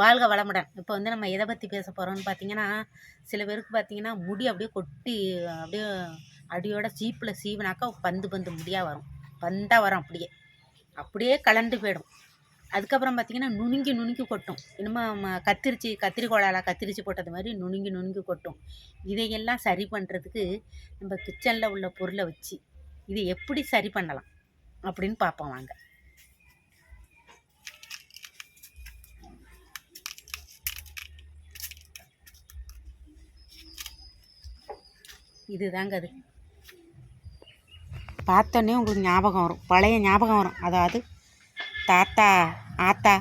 வாழ்க வளமுடன். இப்போ வந்து நம்ம எதை பற்றி பேச போகிறோம்னு பார்த்தீங்கன்னா சில பேருக்கு பார்த்தீங்கன்னா முடி அப்படியே கொட்டி அப்படியே அடியோட சீப்பில் சீவினாக்கா பந்து பந்து முடியாக வரும். பந்தாக வரும் அப்படியே. அப்படியே கலண்டு போயிடும். அதுக்கப்புறம் பார்த்திங்கன்னா நுணுங்கி நுணுங்கி கொட்டும். இனிமேல் கத்திரிச்சி கத்திரிக்கோளால் கத்திரிச்சி போட்டது மாதிரி நுணுங்கி நுணுங்கி கொட்டும். இதையெல்லாம் சரி பண்ணுறதுக்கு நம்ம கிச்சனில் உள்ள பொருளை வச்சு இதை எப்படி சரி பண்ணலாம் அப்படின்னு பார்ப்போம் வாங்க. இதுதாங்க அது. பார்த்தோன்னே உங்களுக்கு ஞாபகம் வரும். பழைய ஞாபகம் வரும். அதாவது தாத்தா ஆத்தா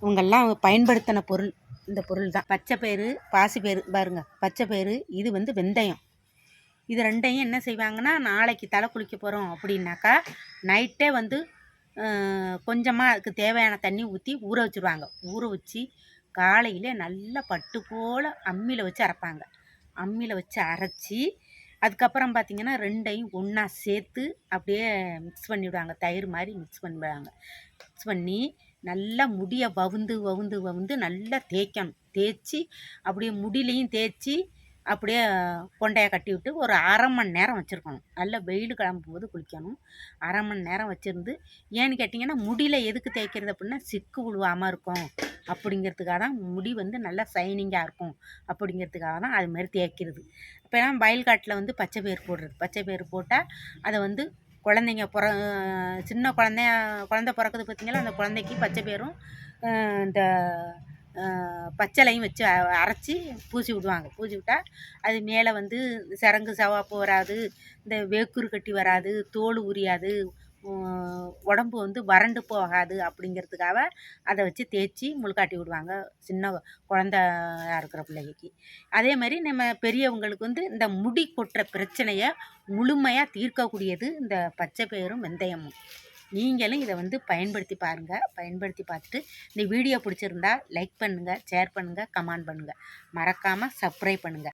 இவங்கெல்லாம் பயன்படுத்தின பொருள். இந்த பொருள் தான் பச்சை பயிறு பாசி பயிறு பாருங்க. பச்சை பயிறு இது வந்து வெந்தயம். இது ரெண்டையும் என்ன செய்வாங்கன்னா நாளைக்கு தலை குளிக்க போகிறோம் அப்படின்னாக்கா நைட்டே வந்து கொஞ்சமாக அதுக்கு தேவையான தண்ணி ஊற்றி ஊற வச்சுருவாங்க. ஊற வச்சு காலையில் நல்லா பட்டு போல் அம்மியில் வச்சு அரைப்பாங்க. அம்மியில் வச்சு அரைச்சி அதுக்கப்புறம் பார்த்திங்கன்னா ரெண்டையும் ஒன்றா சேர்த்து அப்படியே மிக்ஸ் பண்ணிவிடுவாங்க தயிர் மாதிரி மிக்ஸ் பண்ணிவிடுவாங்க மிக்ஸ் பண்ணி நல்லா முடியை வவுந்து வவுந்து வவுந்து நல்லா தேய்க்கணும். தேய்ச்சி அப்படியே முடியிலையும் தேய்ச்சி அப்படியே கொண்டையை கட்டி விட்டு ஒரு அரை மணி நேரம் வச்சுருக்கணும். நல்லா வெயில் கிளம்பும் போது குளிக்கணும். அரை மணி நேரம் வச்சுருந்து ஏன்னு கேட்டிங்கன்னா முடியில் எதுக்கு தேய்க்கிறது அப்படின்னா சிக்கு விழுவாமல் இருக்கும். அப்படிங்கிறதுக்காக தான் முடி வந்து நல்லா சைனிங்காக இருக்கும். அப்படிங்கிறதுக்காக தான் அது மாதிரி தேய்க்கிறது. இப்போலாம் வயல்காட்டில் வந்து பச்சை பயிர் போடுறது. பச்சை பயிர் போட்டால் அதை வந்து குழந்தைங்க பிற சின்ன குழந்தைய குழந்த பிறக்குது பார்த்திங்களா? அந்த குழந்தைக்கு பச்சை பயிரும் இந்த பச்சளையும் வச்சு அரைச்சி பூசி விடுவாங்க. பூசி விட்டால் அது மேலே வந்து சரங்கு சவாப்பு வராது இந்த வேக்குரு கட்டி வராது தோல் உரியாது உடம்பு வந்து வறண்டு போகாது அப்படிங்கிறதுக்காக அதை வச்சு தேய்ச்சி முழுக்காட்டி விடுவாங்க. சின்ன குழந்தையா இருக்கிற பிள்ளைக்கு. அதே மாதிரி நம்ம பெரியவங்களுக்கு வந்து இந்த முடி கொட்டுற பிரச்சனையை முழுமையாக தீர்க்கக்கூடியது இந்த பச்சை பயிரும் வெந்தயமும். நீங்களும் இதை வந்து பயன்படுத்தி பாருங்கள் பயன்படுத்தி பார்த்துட்டு இந்த வீடியோ பிடிச்சிருந்தா லைக் பண்ணுங்கள் ஷேர் பண்ணுங்கள் கமெண்ட் பண்ணுங்கள் மறக்காமல் சப்ஸ்கிரைப் பண்ணுங்கள்